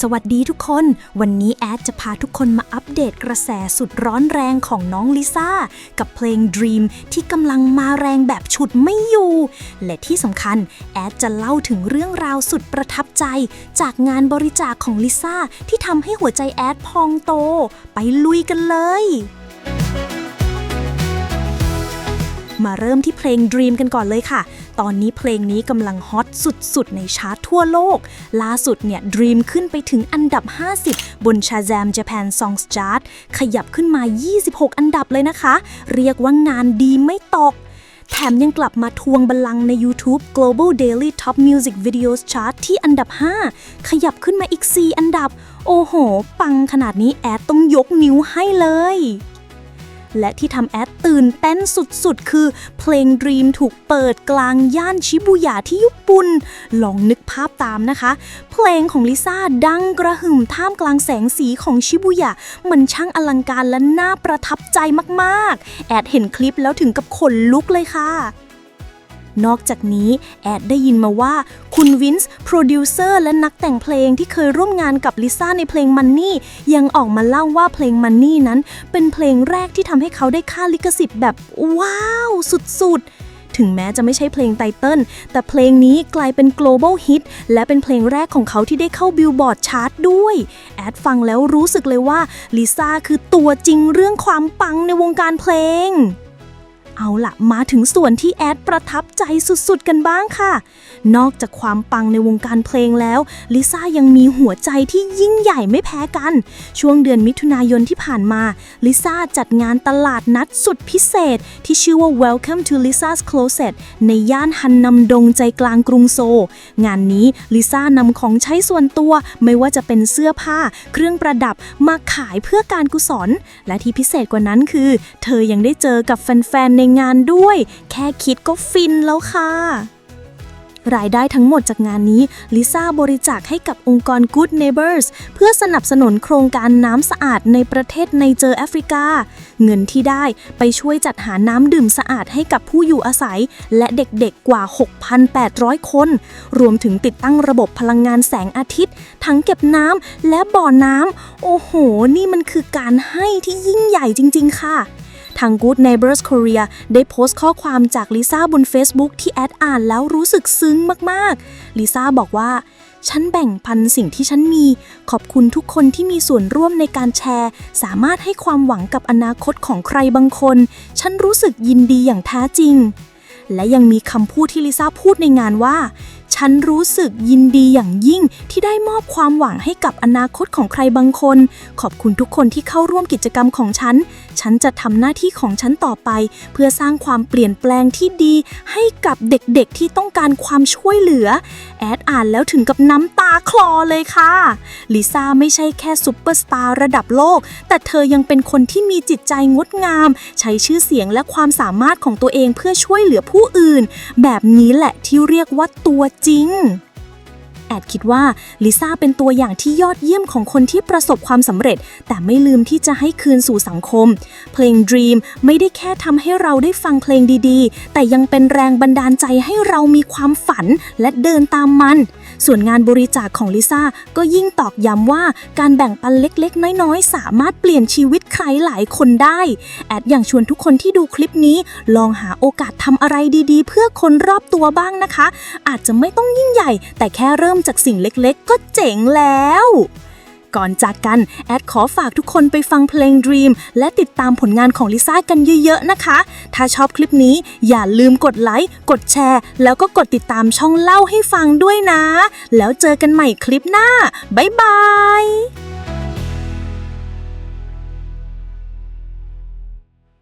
สวัสดีทุกคน วันนี้แอดจะพาทุกคนมาอัปเดตกระแสสุดร้อนแรงของน้องลิซ่า กับเพลง Dream ที่กำลังมาแรงแบบฉุดไม่อยู่ และที่สำคัญ แอดจะเล่าถึงเรื่องราวสุดประทับใจ จากงานบริจาคของลิซ่าที่ทำให้หัวใจแอดพองโต ไปลุยกันเลย มาเริ่มที่เพลง Dream กันก่อนเลยค่ะ ตอนนี้เพลงนี้กำลังฮอตสุดๆ ในชาร์ตทั่วโลก ล่าสุดเนี่ย Dream ขึ้นไปถึงอันดับ 50 บน Shazam Japan Songs Chart ขยับขึ้นมา 26 อันดับเลยนะคะ เรียกว่างานดีไม่ตกแถมยังกลับมาทวงบัลลังก์ใน YouTube Global Daily Top Music Videos Chart ที่อันดับ 5 ขยับขึ้นมาอีก 4 อันดับ โอ้โห ปังขนาดนี้แอดต้องยกนิ้วให้เลย และที่ทำแอดตื่นเต้นสุดๆ คือ เพลง Dream ถูกเปิดกลางย่านชิบูยาที่ญี่ปุ่น ลองนึกภาพตามนะคะ เพลงของลิซ่าดังกระหึ่มท่ามกลางแสงสีของชิบูยามันช่างอลังการและน่าประทับใจมากๆ แอดเห็นคลิปแล้วถึงกับขนลุกเลยค่ะ นอกจากนี้แอดได้ยินมาว่าคุณวินส์โปรดิวเซอร์และนักแต่งเพลงที่เคยร่วมงานกับลิซ่าในเพลง Money ยังออกมาเล่าว่าเพลง Money นั้น เป็นเพลงแรกที่ทำให้เขาได้ค่าลิขสิทธิ์แบบ ว้าว สุด ๆถึงแม้จะไม่ใช่เพลงไตเติลแต่เพลงนี้กลายเป็น global hit และเป็นเพลงแรกของเขาที่ได้เข้าบิลบอร์ดชาร์ตด้วย แอดฟังแล้วรู้สึกเลยว่าลิซ่าคือตัวจริงเรื่องความปังในวงการเพลง เอาละมาถึงส่วนที่แอดประทับใจสุดๆกันบ้างค่ะ นอกจากความปังในวงการเพลงแล้ว ลิซ่ายังมีหัวใจที่ยิ่งใหญ่ไม่แพ้กัน ช่วงเดือนมิถุนายนที่ผ่านมา ลิซ่าจัดงานตลาดนัดสุดพิเศษ ที่ชื่อว่า Welcome to Lisa's Closet ในย่านฮันนำดงใจกลางกรุงโซลงานนี้ลิซ่านำของใช้ส่วนตัว ไม่ว่าจะเป็นเสื้อผ้า เครื่องประดับมาขายเพื่อการกุศล และที่พิเศษกว่านั้นคือ เธอยังได้เจอกับแฟนๆในงานด้วย แค่คิดก็ฟินแล้วค่ะ รายได้ทั้งหมดจากงานนี้ ลิซ่าบริจาคให้กับองค์กร Good Neighbors เพื่อสนับสนุนโครงการน้ำสะอาดในประเทศในเจอแอฟริกา เงินที่ได้ไปช่วยจัดหาน้ำดื่มสะอาดให้กับผู้อยู่อาศัย และเด็กๆกว่า 6,800 คน รวมถึงติดตั้งระบบพลังงานแสงอาทิตย์ถังเก็บน้ำและบ่อน้ำโอ้โห นี่มันคือการให้ที่ยิ่งใหญ่จริง ๆ ค่ะ ทาง Good Neighbors Korea ได้โพสต์ข้อความจากลิซ่าบน Facebook ที่แอดอ่านแล้วรู้สึกซึ้งมากๆ ลิซ่าบอกว่า ฉันแบ่งปันสิ่งที่ฉันมี ขอบคุณทุกคนที่มีส่วนร่วมในการแชร์ สามารถให้ความหวังกับอนาคตของใครบางคน ฉันรู้สึกยินดีอย่างแท้จริง และยังมีคำพูดที่ลิซ่าพูดในงานว่าฉันรู้สึกยินดีอย่างยิ่ง ที่ได้มอบความหวังให้กับอนาคตของใครบางคน ขอบคุณทุกคนที่เข้าร่วมกิจกรรมของฉัน ฉันจะทำหน้าที่ของฉันต่อไป เพื่อสร้างความเปลี่ยนแปลงที่ดี ให้กับเด็กๆที่ต้องการความช่วยเหลือ แอดอ่านแล้วถึงกับน้ำตาคลอเลยค่ะ ลิซ่าไม่ใช่แค่ซุปเปอร์สตาร์ระดับโลก แต่เธอยังเป็นคนที่มีจิตใจงดงาม ใช้ชื่อเสียงและความสามารถของตัวเองเพื่อช่วยเหลือผู้อื่น แบบนี้แหละที่เรียกว่าตัวจริง แอดคิดว่าลิซ่าเป็นตัวอย่างที่ยอดเยี่ยมของคนที่ประสบความสำเร็จ แต่ไม่ลืมที่จะให้คืนสู่สังคม เพลง Dream ไม่ได้แค่ทำให้เราได้ฟังเพลงดีๆ แต่ยังเป็นแรงบันดาลใจให้เรามีความฝันและเดินตามมัน ส่วนงานบริจาคของลิซ่าก็ยิ่งตอกย้ำว่าการแบ่งปันเล็กๆ น้อยๆ สามารถเปลี่ยนชีวิตใครหลายคนได้ แอดอย่างชวนทุกคนที่ดูคลิปนี้ลองหาโอกาสทำอะไรดีๆ เพื่อคนรอบตัวบ้างนะคะ อาจจะไม่ต้องยิ่งใหญ่ แต่แค่เริ่มมจากสิ่งเล็กๆ ก็เจ๋งแล้ว ก่อนจากกัน แอดขอฝากทุกคนไปฟังเพลง Dream และติดตามผลงานของลิซ่ากันเยอะๆนะคะ ถ้าชอบคลิปนี้อย่าลืมกดไลค์ กดแชร์ แล้วก็กดติดตามช่องเล่าให้ฟังด้วยนะ แล้วเจอกันใหม่คลิปหน้า บ๊ายบาย